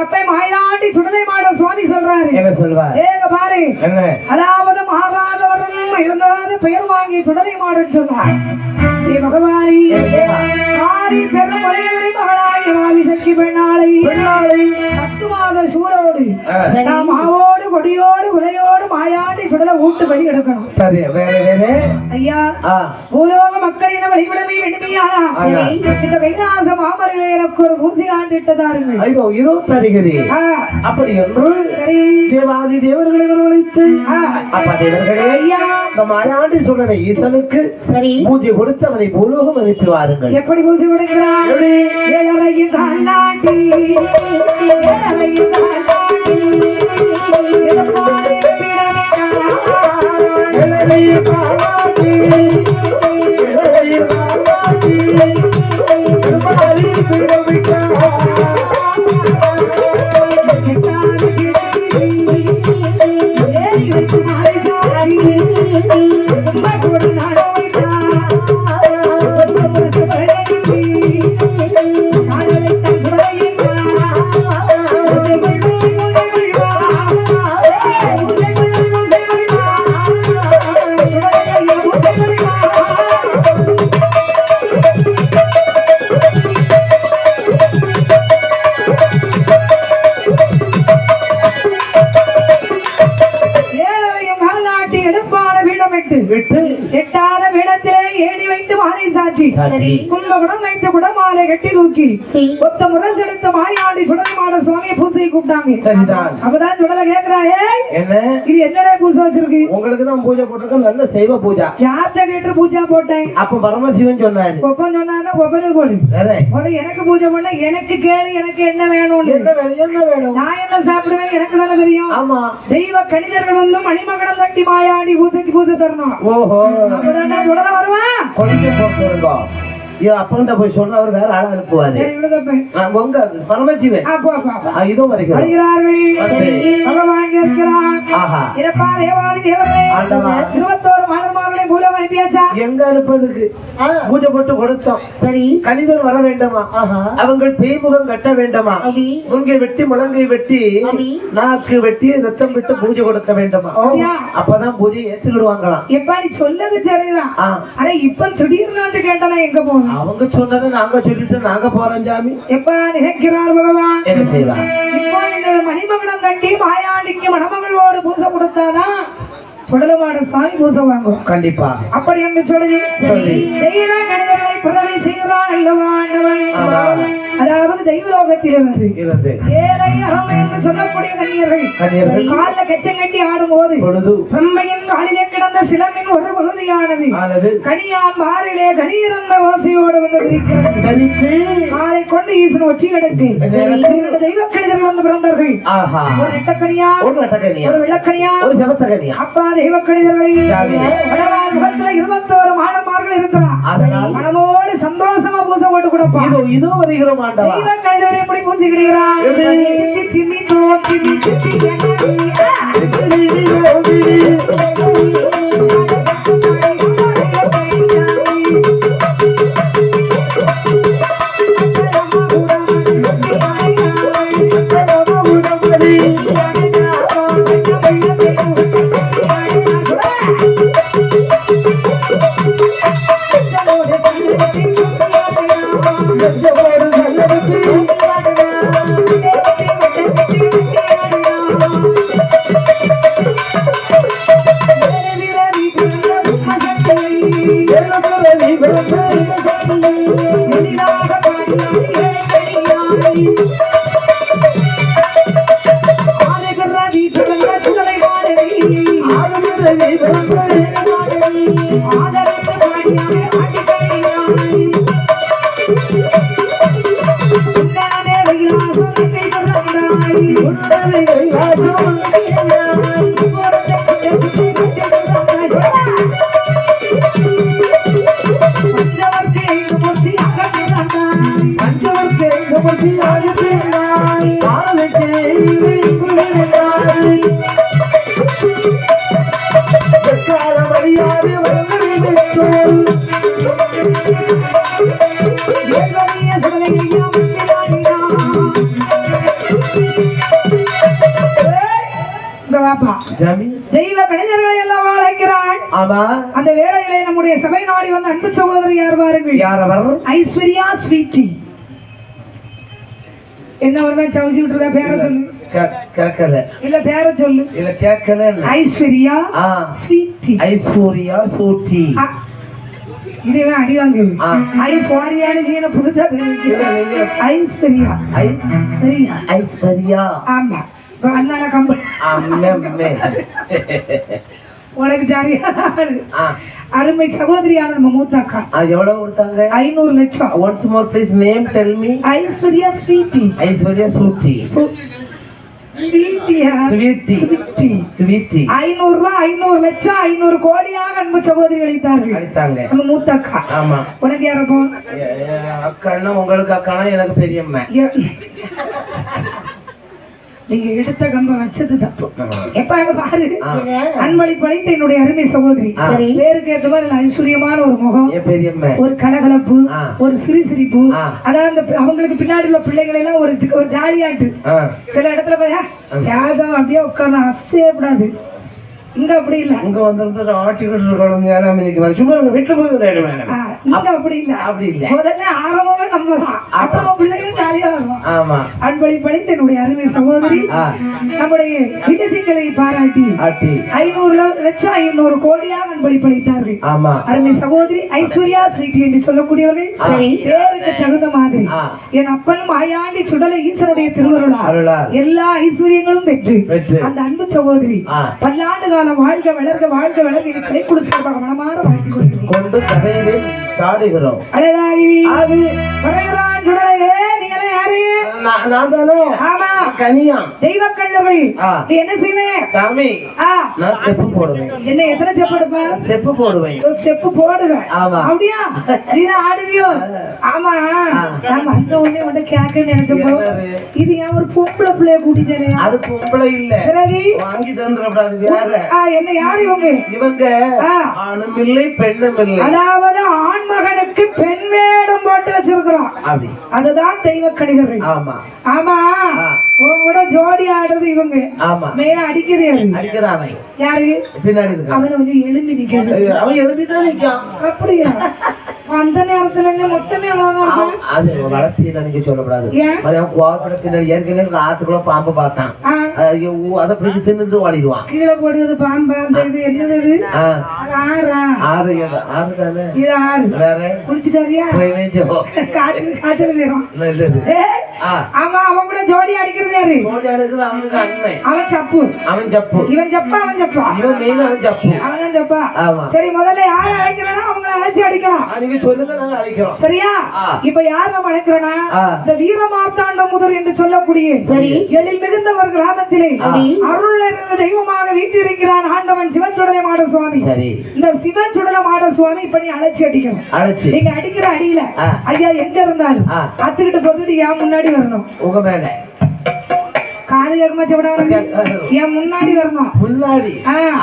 எப்ப மயிலாண்டி சுடலை மாட சுவாமி சொல்றாரு. என்ன சொல்வார்? ஏங்க பாரு. அதாவது மாறாதவரும் இருந்தாலும் பெயர் வாங்கி சுடலை மாடுன்னு சொன்னார். பகவானி. மாறி பெரும் மலையவரை மகளாகிய மாவி சக்தி பெண்ணாளை. பத்து மாத சூரோடு. நாம் மாவோடு கொடியோடு குலையோடு மாயாண்டி சுடலை ஊட்டு பலி எடுக்கணும். சரி வேற வேற. ஐயா பூலோக மக்களின வழிவிடமை வெண்மையானா ஆமா. இந்த கைலாச மாமரிலே எனக்கு ஒரு பூசி ஆண்டிட்டதாருங்கள் இதோ இதோ தருகிறேன் ஆ, அப்படி என்று சரி. தேவாதி தேவர்களை வரவழைத்து அப்ப தேவர்களே ஐயா. இந்த மாயாண்டி சொல்ற ஈசனுக்கு சரி. பூஜை கொடுத்து அவனை பூலோகம் அனுப்பி வாருங்கள். எப்படி பூசி கொடுக்கிறார் எப்படி? ஏழரையும் காலாட்டி ஏழரையும் காலாட்டி எதற்காலே பீடமிட்டார்? இளநீர் Thank you. குடமாலை கட்டி தூக்கி ஒத்த முரசு எடுத்த மாயாண்டி சுடலை மாட சுவாமியை பூசை கூப்பிட்டாங்க. சரிதான். அப்பதான் சுடலை கேக்குறா ஏய் என்ன? இது என்னடா பூசை வச்சிருக்கு? உங்களுக்கு தான் பூஜை போட்டிருக்கோம். நல்ல செய்வ பூஜா. யார்கிட்ட கேட்டு பூஜை போட்டேன்? அப்ப பரமசிவன் சொன்னாரு. கொப்பன் சொன்னாருன்னா கொப்பனு போடு. ஒரு எனக்கு பூஜை பண்ண எனக்கு கேளு எனக்கு என்ன வேணும்னு. என்ன வேணும்? என்ன வேணும்? நான் என்ன சாப்பிடுவேன்? எனக்கு தானே தெரியும். ஆமா. தெய்வ கணிதர்கள் வந்து மணிமகடம் தட்டி மாயாண்டி பூஜைக்கு பூஜை தரணும். ஓஹோ. அப்பதான்டா சுடலை வருவான். இது அப்பன்ட்ட போய் சொன்னா அவர் வேற ஆளா அனுப்புவாரு. உங்க பரமசிவன் இதோ ஆண்டவா. இருபத்தோரு மாணவர்களை மூலம் அனுப்பியாச்சா? எங்க அனுப்பதுக்கு பூஜை போட்டு கொடுத்தோம். சரி. கணிதர் வர வேண்டாமா? அவங்க பேய்முகம் கட்ட வேண்டாமா? முங்கை வெட்டி முழங்கை வெட்டி நாக்கு வெட்டி ரத்தம் விட்டு பூஜை கொடுக்க வேண்டாமா? அப்பதான் பூஜை ஏத்துக்கிடுவாங்களாம். எப்பா நீ சொல்லது சரிதான். ஆனா இப்ப திடீர்னு வந்து கேட்டனா எங்க போகணும்? அவங்க சொன்னதை நாங்க சொல்லிட்டு நாங்க போறோம் சாமி எப்பா நினைக்கிறார் பகவான்? என்ன செய்வா இப்போ இந்த மணிமகடம் தட்டி மாயாண்டிக்கு மணமகளோடு பூசை கொடுத்தாதான் சுடலமாட சுவாமி பூசை வாங்கும் கண்டிப்பா. அப்படி என்று சொல்லி சொல்லி. தெய்வ கணிதர்களை பிறவை செய்கிறான் அல்லவா ஆண்டவன்? ஆமா. அதாவது தெய்வலோகத்திலிருந்து. இருந்து. ஏழை அறம் என்று சொல்லக்கூடிய கன்னியர்கள். கன்னியர்கள். காலில் கச்சம் கட்டி ஆடும் போது பொழுது. பிரம்மையின் காலிலே கிடந்த சிலம்பின் ஒரு பகுதியானது. கனியான் மாறிலே கனியிறந்த ஓசையோடு வந்து காலை கொண்டு ஈசன் ஒற்றி கிடக்கு தெய்வ கணிதர்கள் வந்து பிறந்தார்கள். ஒரு நெட்டக்கனியா அப்பா தெய்வ கணிதர்களை முகத்துல இருபத்தோரு மாணவர்கள் இருக்கிறான் மனமோடு சந்தோஷமா பூசை போட்டு கொடுப்பான் இதோ இதோ வருகிறோம் ஆண்டவா தெய்வ கணிதர்களை எப்படி பூசிக்கிடுகிறான் எப்படி? தித்தி திம்மி தோ திம்மி தித்தி உன்னதை வந்த அன்பு சகோதரி யார் பாருங்கள்? யார் அவர் ஐஸ்வர்யா ஸ்வீட்டி. என்ன ஒரு சவுசி விட்டுருக்கா பேர சொல்லு. கேட்கல. இல்ல பேர சொல்லு. இல்ல கேட்கல. ஐஸ்வர்யா ஸ்வீட்டி. ஐஸ்வர்யா சூட்டி ஆ, இதுவே அடி வாங்கு. ஐஸ்வர்யான்னு நீ புதுசா? ஐஸ்வர்யா. ஐஸ் சரியா ஐஸ்வர்யா. ஆமா. அண்ணால கம்பெனி உனக்கு. ஆ. அருமை சகோதரியான நம்ம மூத்த அக்கா ஆ, எவ்வளவு கொடுத்தாங்க? ஐநூறு லட்சம். Once more please name tell me Aishwarya Sweety. Aishwarya Sweety. Sweety Sweety. ஐநூறு லட்சம் ஐநூறு கோடியாக அன்பு சகோதரி அளித்தார்கள். அடித்தாங்க நம்ம மூத்த அக்கா ஆமா. உனக்கு யாரப்போ அக்கான்னா உங்களுக்கு அக்கானா எனக்கு பெரியம்மா. நீங்க எடுத்த கம்ப வச்சது தப்பு. எப்ப அங்க பாரு. ஆ. அன்பளி படைத்த என்னுடைய அருமை சகோதரி. பேருக்கு ஏத்த மாதிரி ஐஸ்வர்யமான ஒரு முகம் ஒரு கலகலப்பு. ஒரு சிரி சிரிப்பு. அதான் அந்த அவங்களுக்கு பின்னாடி உள்ள பிள்ளைகளை எல்லாம் ஒரு ஜாலியாட்டு சில இடத்துல பாத்தியா யாரும் அப்படியே உட்கார்ந்து அசையே கூடாது. இங்க அப்படி இல்ல. இங்க வந்து ஆட்டிக்கிட்டு இருக்கணும் சும்மா வீட்டுல போய் விளையாடு இங்க அப்படி இல்ல. அப்படி இல்ல. முதல்ல ஆரம்பமே நம்ம தான் அப்புறம் பிள்ளைகளும் ஜாலியா இருக்கும் ஆமா. அன்பளி படைத்த என்னுடைய அருமை சகோதரி. நம்முடைய வினசிக்கலை பாராட்டி ஆட்டி. ஐநூறு லட்சம் ஐநூறு கோடியாக அன்பளி படைத்தார்கள் ஆமா. அருமை சகோதரி ஐஸ்வர்யா ஸ்வீட்டி என்று சொல்லக்கூடியவர்கள் பேருக்கு தகுந்த மாதிரி. என் அப்பன் மாயாண்டி சுடலை ஈசனுடைய திருவருளா எல்லா ஐஸ்வர்யங்களும் பெற்று அந்த அன்பு சகோதரி. பல்லாண்டு காலம் வாழ்க வளர்க வாழ்க வளர்க கை கொடுத்து மனமாற கொள்கிறேன். கொண்டு கதையிலே சாடுகிறோம். அழகாகி அது வருகிறான் சுடலையே நீங்களே யாரு? நான் நான் தானே ஆமா. கனியா. தெய்வ கணிதர்கள் ஆ. நீ என்ன செய்வேன் சாமி ஆ. நான் செப்பு போடுவேன். என்ன எத்தனை செப்பு போடுவேன். ஒரு ஸ்டெப் போடுவேன். ஆமா. அப்படியா? நீதான் ஆடுவியோ? ஆமா. நான் வந்த உடனே உன்னை கேட்க நினைச்சப்போ? இது ஏன் ஒரு பொம்பளை பிள்ளைய கூட்டிட்டேனே? அது பொம்பளை இல்ல. பிறகு வாங்கி தந்துடக்கூடாது வேற. ஆ, என்ன யாரு இவங்க? இவங்க. ஆணும் இல்லை பெண்ணும் இல்லை அதாவது ஆண் மகனுக்கு பெண் வேடம் போட்டு வச்சிருக்கிறோம். அப்படி அதுதான் தெய்வ கணிதர்கள் ஆமா. ஆமா. கூட ஜோடி ஆடுறது இவங்க. ஆமா. மேல அடிக்கிறாரு யாரு? அவனை. வந்து எழும்பி நிக்கிறது அவன் எழுதிதான் நிக்கான். அப்படியா? அந்த நேரத்துல இருந்து மொத்தமே அது வளர்ச்சியில நீங்க சொல்லக்கூடாது. கோவப்பட பின்னாடி ஏற்கனவே ஆத்துக்குள்ள பாம்பு பார்த்தான். அதை பிடிச்சி தின்னுட்டு ஓடிடுவான். கீழே போடுறது பாம்பா அந்த இது என்னது ஆறா ஆறு எது? ஆறு தானே? இது ஆறு. வேற? குளிச்சுட்டாரியா? ட்ரைனேஜோ காய்ச்சல் காய்ச்சல் வேறும் நல்லது ஆ. ஆமா அவன் கூட ஜோடி அடிக்கிறது யாரு? சோடி அடுக்குது அவனுக்கு அண்ணன் அவன் சப்பு. அவன் ஜப்பு இவன் ஜப்பா அவன் ஜப்பா இவன் மெயின் அவன் ஜப்பு அவன் தான் ஜப்பா ஆமா. சரி முதல்ல யார் அழைக்கிறானோ அவங்கள அழைச்சி அடிக்கணும் நீங்க சொல்லுங்க நாங்க அழைக்கிறோம். சரியா. இப்ப யார் நம்ம அழைக்கிறோம்னா ஆ. இந்த வீரமார்த்தாண்ட முதல் என்று சொல்லக்கூடிய சரி. எழில் மிகுந்த ஒரு கிராமத்திலே அருள் இருந்த தெய்வமாக வீட்டிருக்கிறான் ஆண்டவன் சிவன் சுடலை மாட சுவாமி. சரி. இந்த சிவன் சுடலை மாட சுவாமி இப்ப நீ அழைச்சி அடிக்கணும். அழைச்சி நீங்க அடிக்கிற அடியில. ஐயா எங்க இருந்தாலும். அத்துக்கிட்டு பொத்துட்டு என் முன்னாடி வரணும். உங்க மேல. காது கேட்குமா செவிடாம என் முன்னாடி வரணும். முன்னாடி.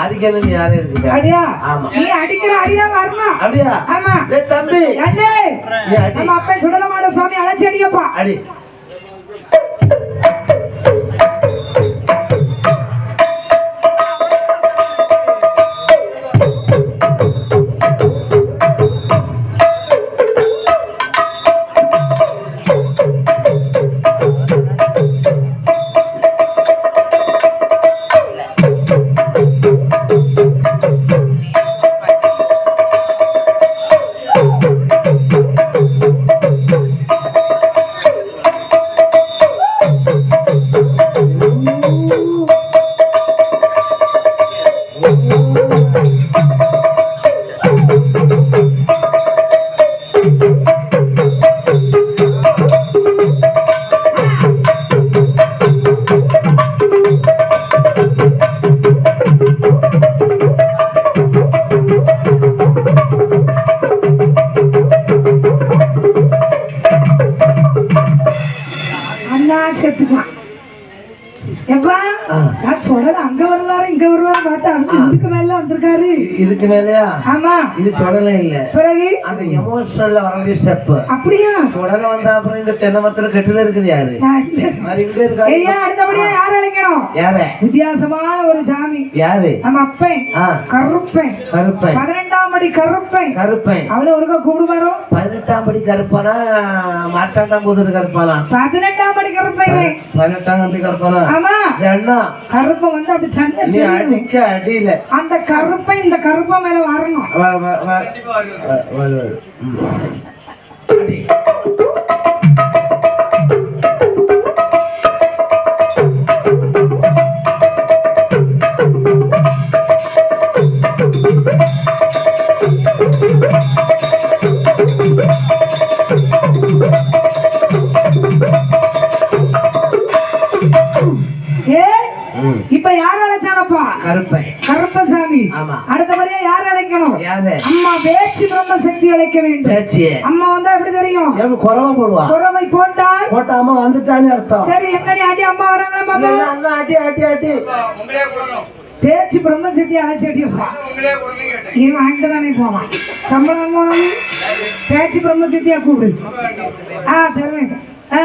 அதுக்கு என்ன இருக்கு அடியா ஆமா. நீ அடிக்கிற அடியில வரணும். அப்படியா? ஆமா. தம்பி. அண்ணே. நம்ம அப்பன் சுடலை மாட சுவாமி அழைச்சி அடிக்கப்பா அடி. இங்க வருவாரு பார்த்தா இதுக்கு மேல வந்திருக்காரு. இதுக்கு மேலயா? ஆமா. இது சுடலை இல்ல. பிறகு? அந்த எமோஷனல்ல வரக்கூடிய ஸ்டெப் அப்படியா? சுடலை வந்தா அப்புறம் இந்த தென்னை மரத்துல கெட்டுதான் இருக்குது யாரு? ஐயா அடுத்தபடியா யார் அழைக்கணும் யாரு? வித்தியாசமான ஒரு சாமி. யாரு? நம்ம அப்பன். கருப்பன். கருப்பன். பதினெண்டாம் அடி கருப்பன் கருப்பன் அவளை ஒருக்கா கூப்பிடுவாரோ பதினெட்டாம் படி கருப்பானா? மாட்டாண்டாம் புதர் கருப்பானா? பதினெட்டாம் அடி கருப்பன். பதினெட்டாம் படி கருப்பானா? ஆமா. அண்ணா. கருப்பன் வந்து அப்படி தண்ணி நீ அடிக்க அடியில. அந்த கருப்பை இந்த கருப்பை மேல வரணும். ஆமா. அடுத்தபடியா யார் அழைக்கணும்? யாரு? அம்மா பேச்சு பிரம்ம சக்தி அழைக்க வேண்டும். அம்மா வந்தா எப்படி தெரியும்? குறவா போடுவா? குறவை போட்டால்? போட்டாம வந்துட்டான்னு அர்த்தம். சரி எங்கடி அடி அம்மா வராங்களா அண்ணா, அடி அடி அடி. பேச்சு பிரம்ம சக்தி அழைச்சி அடிப்பா இவன் வாங்கிட்டு தானே போவான். சம்பளம் போனது பேச்சு பிரம்ம சக்தியா கூப்பிடு. ஆ தருவேன். ஆ.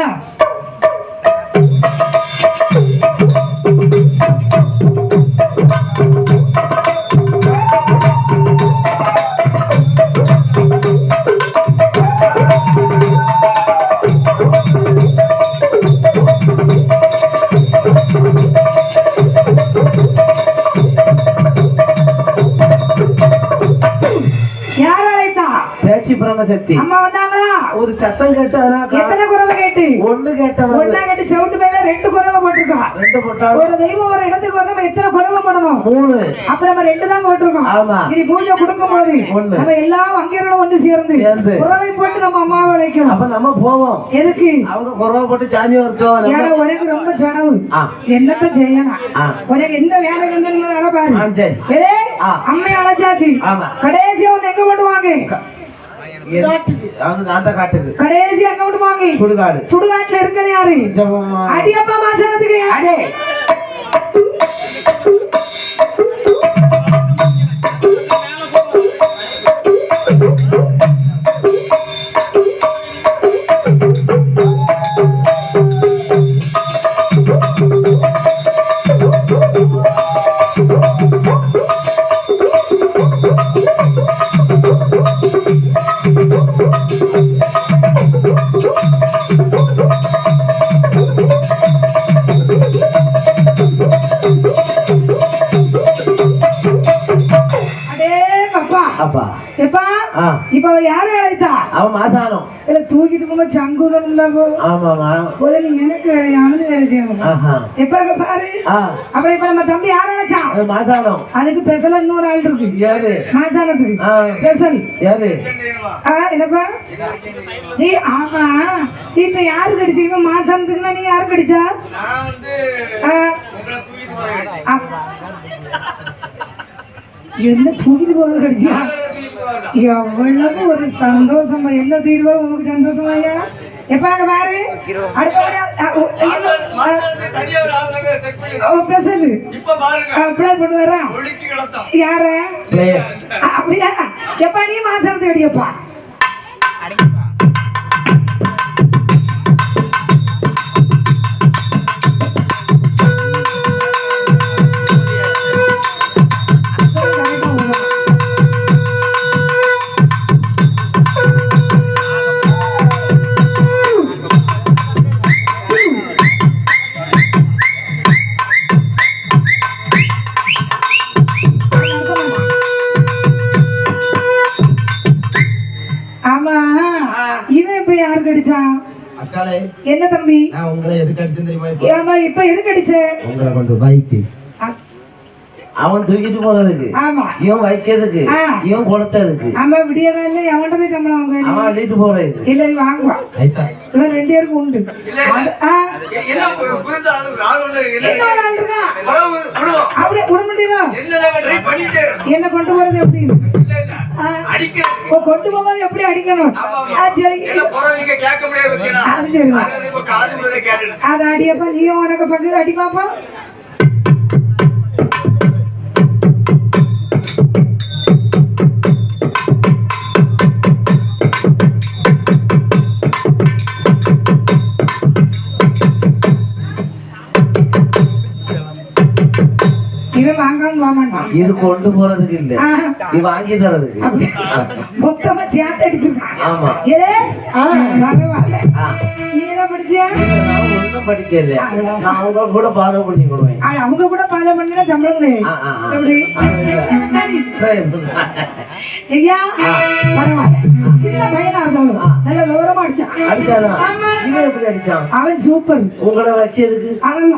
பிரம்மசக்தி அம்மா வந்தாங்களா? ஒரு சத்தம் கேட்டானாக்கா எத்தனை குறவை கேட்டு? ஒண்ணு கேட்டவன் ஒன்னா கேட்டு செவிட்டு மேல ரெண்டு குறவை போட்டிருக்கா. ரெண்டு போட்டாலும் ஒரு தெய்வம் ஒரு இடத்துக்கு வர நம்ம எத்தனை குறவை போடணும்? மூணு. அப்ப நம்ம ரெண்டு தான் போட்டிருக்கோம். ஆமா. இனி பூஜை கொடுக்கும் போது ஒண்ணு. நம்ம எல்லாம் வங்கியர்களும் வந்து சேர்ந்து. குறவை போட்டு நம்ம அம்மாவை அழைக்கணும். அப்ப நம்ம போவோம். எதுக்கு? அவங்க குறவை போட்டு சாமி நம்ம- ஏன்னா உனக்கு ரொம்ப சனவு ஆ. என்னத்த செய்யலாம் ஆ. உனக்கு எந்த வேலை செஞ்சு பாரு. அம்மையை அழைச்சாச்சு. கடைசியா ஒண்ணு எங்க போட்டுவாங்க தான் காட்டுது. கடைசி எங்க விடுவாங்க சுடுகாடு. சுடுகாட்டுல இருக்கிறது யாரு? அடியப்பா மாசனத்துக்கு அடே அடே. அப்பா. அப்பா எப்பா? ஆ. இப்ப அவ யாரை அழைத்தா? அவன் மாசானம் இல்ல தூக்கிட்டு போகும்போது சங்குதம் இல்ல ஆமாமா முதல்ல எனக்கு வேலை அவனுக்கு வேலை செய்யணும் ஆஹா. எப்ப பாரு? ஆ. அப்புறம் இப்ப நம்ம தம்பி யார் அது மாசானம் அதுக்கு பெசல இன்னொரு ஆள் இருக்கு. யாரு? மாசானத்துக்கு. ஆ. பெசல் யாரு? ஆ என்னப்பா? நீ ஆமா. நீ இப்ப யாரு கடிச்ச? இவன் மாசானத்துக்குன்னா நீ யாரு கடிச்சா? ஆ. ஆ. என்ன தூக்கிட்டு போறது கடிச்சியா எவ்வளவு ஒரு சந்தோஷம் என்ன தூக்கிட்டு போற? உனக்கு சந்தோஷமா ஐயா எப்ப அங்க பாரு. பெசலு. அப்ளை பண்ணு வரேன் யார? அப்படியா? எப்பா நீ மாசத்துக்கு அடியப்பா இப்போ? எதுக்கு அடிச்ச? உங்களை கொண்டு பைக்கு அவன் தூக்கிட்டு போனதுக்கு. ஆமா. இவன் வைக்கிறதுக்கு. இவன் கொடுத்ததுக்கு. ஆமா விடிய காலையில எவன்கிட்ட போய் சம்பளம் வாங்க அவன் அள்ளிட்டு போறது இல்ல நீ வாங்குவான் இவன் ரெண்டு பேருக்கும் உண்டு. இன்னொரு ஆள் அப்படியே விட என்ன கொண்டு போறது எப்படின்னு கொண்டு போகும்போது எப்படி அடிக்கணும்? அது அடியப்பா நீயும் உனக்கு பங்கு அடி பாப்பா வாங்காம போக மாட்டான். இது கொண்டு போறதுக்கு இல்ல. இது வாங்கி தரதுக்கு. மொத்தமா சேர்த்து அடிச்சிருக்கான். ஆமா. ஏ பரவாயில்ல. ஆ. நீ என்ன படிச்சியா? நான் ஒண்ணும் படிக்கல. நான் அவங்க கூட பாரோ பண்ணி கொடுவேன் அவங்க கூட பாலை பண்ணினா சம்பளம். எப்படி. ஐயா பரவாயில்ல. சின்ன பையனா இருந்தாலும் நல்ல விவரமா அடிச்சான். அவன் சூப்பர் உங்களை வைக்கிறதுக்கு அவன்.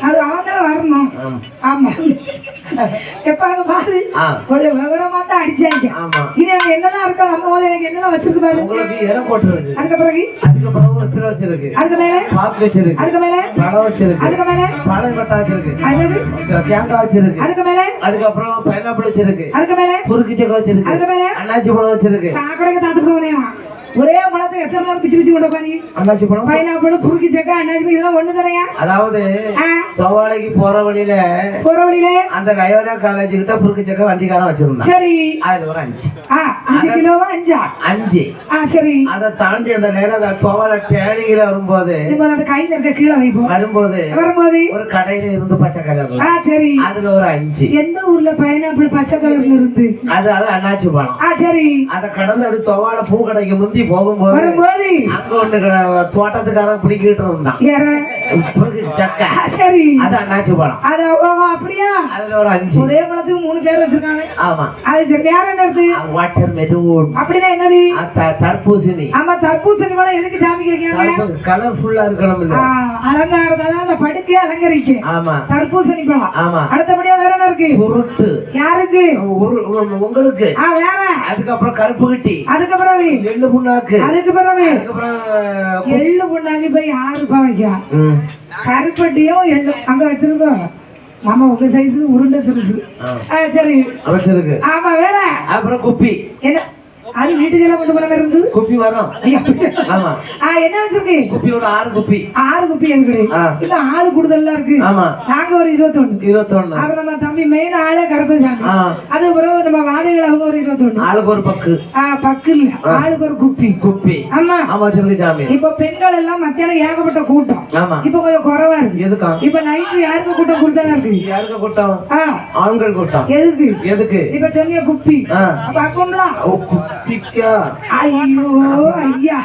அது அவன் தான் வரணும். ஆம். அங்க பாரு. கொஞ்சம் விவரமா தான் அடிச்சாங்க. ஆமா. இனி அங்க என்னெல்லாம் இருக்கா நம்ம போல எனக்கு என்னெல்லாம் வச்சிருக்கு பாரு. உங்களுக்கு இடம் போட்டுருக்கு அதுக்கு பிறகு? அதுக்கப்புறம் ஒரு வச்சிருக்கு. அதுக்கு மேல? பாக்கு வச்சிருக்கு. அதுக்கு மேல? பழம் வச்சிருக்கு. அதுக்கு மேல? பழம் கொட்டை வச்சிருக்கு. அது தேங்காய் வச்சிருக்கு. அதுக்கு மேல? அதுக்கப்புறம் பைனாப்பிள் வச்சிருக்கு. அதுக்கு மேல? குறுக்கு செக்க வச்சிருக்கு. அதுக்கு மேல? அண்ணாச்சி பழம் வச்சிருக்கு. சாக்கடைக்கு தாத்து போனேன்? ஒரே பழத்தை எத்தனை நாள் பிச்சு பிச்சு கொண்டு போனி அண்ணாச்சி பழம் பைனாப்பிள் புருக்கி சக்கா அண்ணாச்சி இதெல்லாம் ஒண்ணு தரையா அதாவது தோவாளைக்கு போற வழியில போற வழியில? அந்த கயோரா காலேஜ் கிட்ட புருக்கு சக்க வண்டிக்காரன் வச்சிருந்தான். சரி. அதுல ஒரு அஞ்சு. அஞ்சு கிலோவா அஞ்சா? அஞ்சு. ஆ சரி. அதை தாண்டி அந்த நேரம் தோவாளை டேனியில வரும்போது அந்த கையில இருக்க கீழே வைப்போம். வரும்போது வரும்போது? ஒரு கடையில இருந்து பச்சை கலர்ல ஆ சரி. அதுல ஒரு அஞ்சு. எந்த ஊர்ல பைனாப்பிள் பச்சை கலர்ல இருந்து? அது அது அண்ணாச்சி பழம் ஆ சரி. அதை கடந்து அப்படி தோவாளை பூ கடைக்கு முந்தி போகும்போது வரும்போது அங்க ஒண்ணு தோட்டத்துக்காரன் பிடிக்கிட்டு இருந்தான். சக்கை. சரி. அது அண்ணாச்சி பழம். அது அப்படியா? அதுல ஒரு அஞ்சு. ஒரே பழத்துக்கு மூணு பேர் வச்சிருக்காங்க. ஆமா. அது சரி வேற என்ன இருக்கு வாட்டர் மெலூன் அப்படின்னா என்னது? தர்பூசணி. ஆமா தர்பூசணி பழம் எதுக்கு சாமிக்கு வைக்காங்க கலர்ஃபுல்லா இருக்கணும் இல்ல. அலங்காரத்தால அந்த படுக்கையை அலங்கரிக்க. ஆமா. தர்பூசணி பழம். ஆமா. அடுத்தபடியா வேற என்ன இருக்கு? சுருட்டு. யாருக்கு? உங்களுக்கு. வேற. அதுக்கப்புறம் கருப்பு கட்டி. அதுக்கு பிறகு எள்ளு புண்ணாக்கு அதுக்கு பிறகு எள்ளு பொண்ணாங்க போய் வைக்கா. ம், கருப்பட்டியும் எள்ளு அங்க வச்சிருக்கோம். மாமா உங்க சைஸ் உருண்டை சிறுசு சரி. அவசிருக்கு ஆமா வேற. அப்புறம் குப்பி. என்ன? அது வீட்டுக்கு எல்லாம் கொண்டு போன இருந்து குப்பி வரும் ஆமா. ஆ என்ன வச்சிருக்கு? குப்பியோட ஆறு குப்பி. ஆறு குப்பி இருக்கு ஆ. இல்ல ஆளு கூடுதல்லாம் இருக்கு. ஆமா. நாங்க ஒரு இருபத்தொன்னு. இருபத்தொன்னு. அப்புறம் நம்ம தம்பி மெயின் ஆளே கருப்பசாமி. அது பிறகு நம்ம வாழைகள் அவங்க ஒரு இருபத்தொன்னு. ஆளுக்கு ஒரு பக்கு. ஆ பக்கு இல்ல. ஆளுக்கு ஒரு குப்பி. குப்பி. ஆமா ஆமா சாமி இப்ப பெண்கள் எல்லாம் மத்தியானம் ஏகப்பட்ட கூட்டம். ஆமா. இப்ப கொஞ்சம் குறைவா இருக்கு. எதுக்கா? இப்ப நைட்டு யாருக்கு கூட்டம் கூட்டமா இருக்கு? யாருக்கு கூட்டம்? ஆண்கள் கூட்டம். எதுக்கு? எதுக்கு? இப்ப சொன்னிய குப்பி. அப்ப அக்கோம்லாம் ஐயோ ஐயா.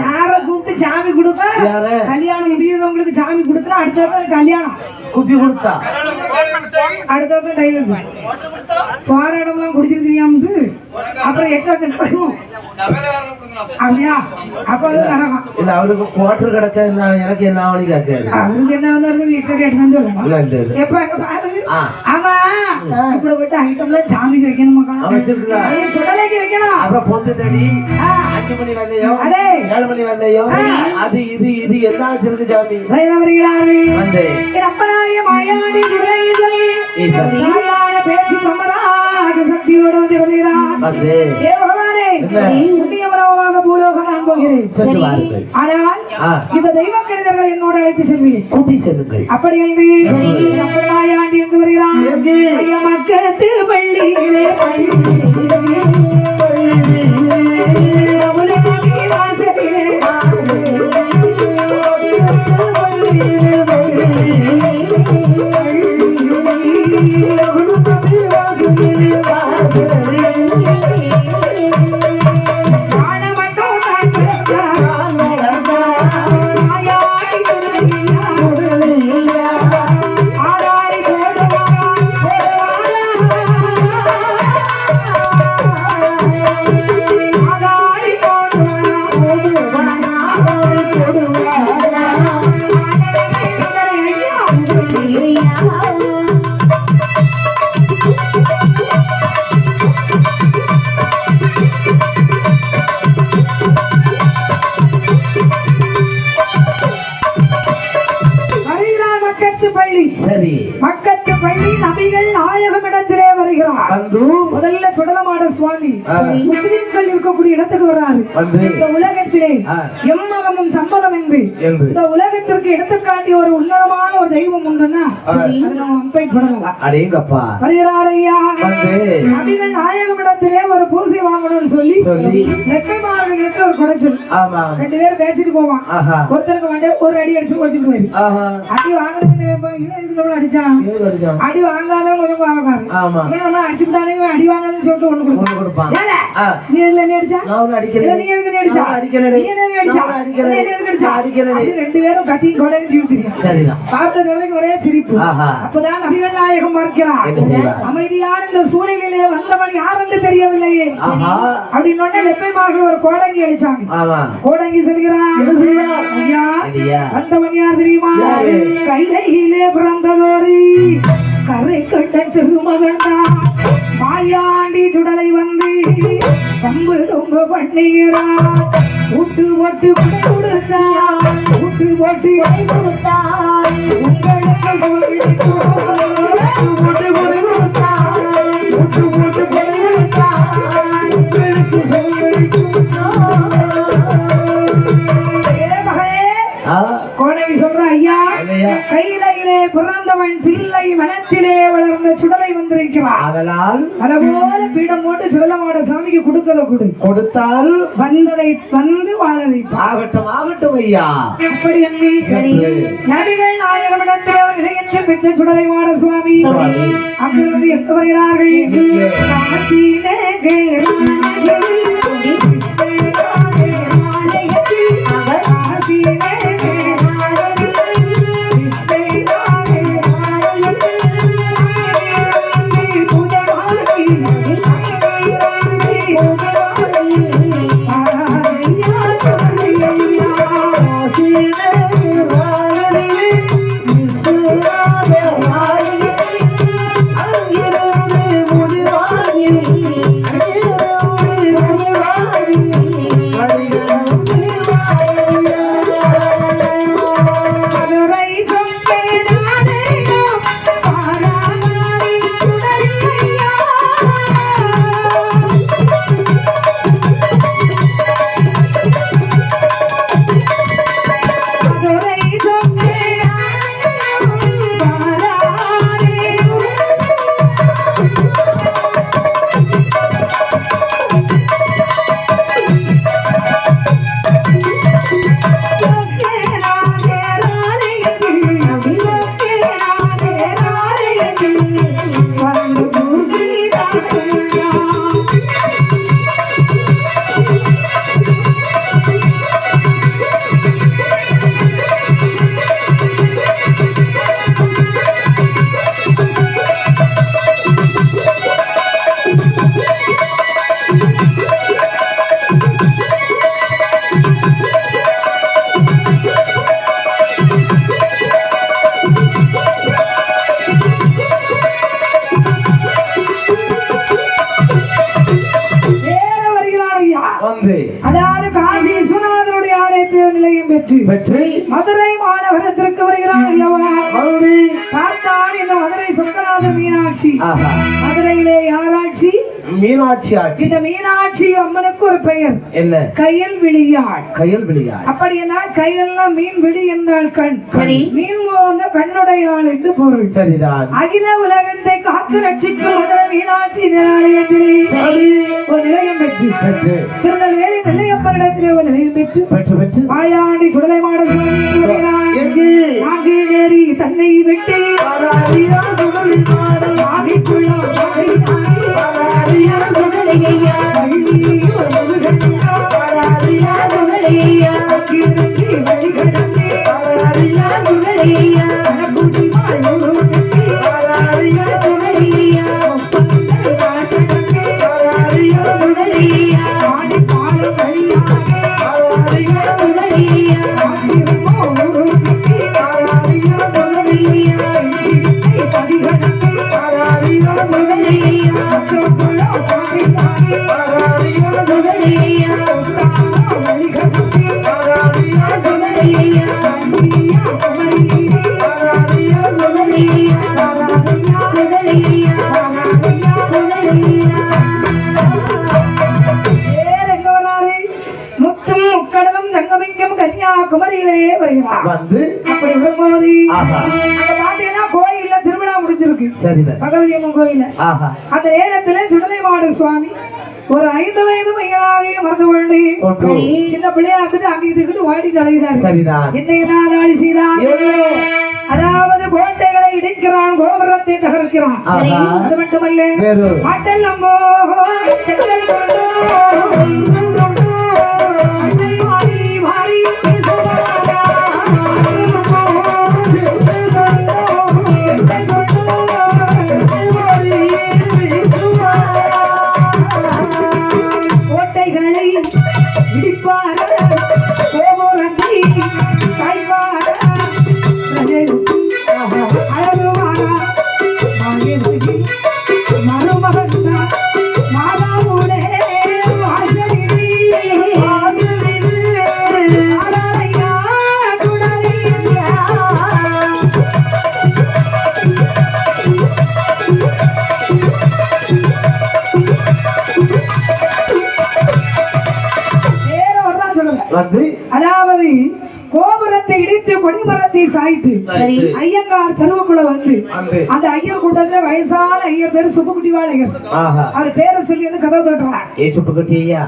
யார கூப்பிட்டு சாமி கொடுப்ப? யாரு? கல்யாணம் முடியுறவங்களுக்கு சாமி கொடுத்தா அடுத்த வருஷம் கல்யாணம். குப்பி கொடுத்தா? அடுத்த வருஷம் டைவர்ஸ் போற இடம்லாம் குடிச்சிருக்கியாமட்டு அப்புறம் எக்க கட்டும் அப்படியா? அப்ப அது நடக்கும். இல்ல அவருக்கு குவார்டர் கிடைச்சா என்ன எனக்கு என்ன ஆவணி கேட்காது அவருக்கு என்ன வந்தாலும் எக்க கேட்டுதான் சொல்லணும் எப்ப ஆ ஆமா இப்படிப்பட்ட ஐட்டம்லாம் சாமிக்கு வைக்கணுமாக்கா சுடலைக்கு வைக்கணும் அப்புறம் பொந்து தடி அஞ்சு மணி வந்தையோ அடே. ஏழு மணி வந்தையோ அது இது இது எல்லாம் வச்சிருக்கு சாமி வைரவரிகளாரே வந்து அப்பனாய மாயாடி குதிரையில் ஈசன் பிரம்மராக சக்தியோடு வந்து வருகிறார் வந்து ஏ பகவானே? புண்ணிய உணவாக பூலோகம் நான் போகிறேன். ஆனால் இந்த தெய்வ கணிதர்களை என்னோடு அழைத்து செல்வேன். கூட்டி செல்லுங்கள். அப்படி என்று வருகிறான். பள்ளியிலே. பள்ளி சரி. மக்கத்து பள்ளி நபிகள் நாயகமிடத்திலே முதல்ல சுடலமாட சுவாமி. முஸ்லிம்கள் இருக்கக்கூடிய இடத்துக்கு வர்றாரு. இந்த உலகத்திலே ஆ. எம்மகமும் சம்மதம் என்று. இந்த உலகத்திற்கு எடுத்துக்காட்டிய ஒரு உன்னதமான ஒரு தெய்வம் உண்டுன்னா வருகிறார் ஐயா நபிகள் நாயகமிடத்திலே ஒரு பூசை வாங்கணும்னு சொல்லி லெப்பைமார்களுக்கு ஒரு குடைச்சல் ரெண்டு பேரும் பேசிட்டு போவான். ஒருத்தருக்கு வந்து ஒரு அடி அடிச்சு குடிச்சிட்டு போயிரு. அடி இதுக்கு அடிச்சான்? அடி வாங்காதவன் கொஞ்சம் வாங்காரு ஆமா அடிச்சு விட்டானே இவன் அடி வாங்காதுன்னு சொல்லிட்டு ஒண்ணு கொடுப்பான் ஏலே, நீ இதுல என்ன அடிச்சா? நான் அடிக்கிறேன் நீ எதுக்கு நீ அடிச்சா? அடிக்கிறேன். நீ என்ன அடிச்சா? அடிக்கிறேன். நீ எதுக்கு அடிச்சா? அடிக்கிறேன். அப்படி ரெண்டு பேரும் கத்தி கொலைன்னு ஜீவித்திரியா சரிதான். பார்த்த தொலைக்கு ஒரே சிரிப்பு. அப்பதான் நபிகள் நாயகம் செய்வார்? அமைதியான இந்த சூழ்நிலையிலே வந்தவன் யார் என்று தெரியவில்லையே அப்படின்னு லெப்பைமார்கள் ஒரு கோடங்கி அடிச்சாங்க. கோடங்கி சொல்கிறான்? ஐயா வந்தவன் யார் தெரியுமா? கைலையிலே பிறந்ததோரி. கரை கட்ட திருமகன் தான். மாயாண்டி சுடலை வந்து கம்பு தொம்பு பண்ணுகிறான் ஊட்டு போட்டு கொடை கொடுத்தான் ஊட்டு போட்டு கொடை கொடுத்தான் உங்களுக்கு சொல்லிட்டோம் ஊட்டு போட்டு கொடுத்தான் ஊட்டு போட்டு கொடை கொடுத்தான் உங்களுக்கு சொல்லிட்டோம் ஏ மகளே ஆ, கோடவி சொல்ற ஐயா? கையிலே பிறந்தவன் தில்லை வனத்திலே வளர்ந்த சுடலை வந்திருக்கிறான். அதனால் அதுபோல பீடம் போட்டு சுடலமாட சாமிக்கு கொடுக்கத கொடு. கொடுத்தால் வந்ததை வந்து வாழ வைப்பான். ஆகட்டும் ஆகட்டும் ஐயா. அப்படி அன்றி சரி. நபிகள் நாயகமிடத்திலே இடையற்ற பெற்ற சுடலை மாட சுவாமி. சுவாமி. அங்கிருந்து எங்க வருகிறார்கள்? மதுரையிலே யாராட்சி? மீனாட்சி ஆட்சி. இந்த மீனாட்சி அம்மனுக்கு ஒரு பெயர். என்ன? கையல் விழியாள். கையல் விழியாள். அப்படி என்றால் கையெல்லாம் மீன் விழி என்றால் கண். சரி. மீன் போன்ற கண்ணுடையாள் என்று பொருள். சரிதான். அகில உலகத்தை காத்து ரட்சிக்கும் மதுரை மீனாட்சி நிலையத்திலே. ஒரு நிலையம் பெற்று. பெற்று. திருநெல்வேலி நெல்லையப்பனிடத்திலே ஒரு நிலையம் பெற்று. பெற்று பெற்று. மாயாண்டி சுடலை மாட சுவாமி நேரி தன்னை வெட்டி. ஐயா கன்னியாகுமரியிலே வருகிறார். வந்து அப்படி வரும்போது அங்க பாத்தீங்கன்னா கோயில்ல திருவிழா முடிஞ்சிருக்கு. சரிதான். பகவதி அம்மன் கோயில்ல. ஆஹா. அந்த நேரத்துல சுடலைமாடு சுவாமி ஒரு ஐந்து வயது மையனாகவே மறந்து கொண்டு. சின்ன பிள்ளையா இருந்துட்டு அங்கிட்டு இங்கிட்டு ஓடிட்டு அலைகிறாரு. சரிதான். என்னையா நாளி செய்தான். அதாவது கோட்டைகளை இடிக்கிறான் கோபுரத்தை தகர்க்கிறான். அது மட்டுமல்ல பாட்டல் நம்போ செங்கல் கொண்டோ ஐயங்கார் தெருவுக்குள்ள வந்து அந்த ஐயர் கூட்டத்துல வயசான ஐயர் பேரு சுப்புக்குட்டி வாழையர். அவர் பேரை சொல்லி வந்து கதவு தட்டுறார். ஏ சுப்புக்குட்டி ஐயா?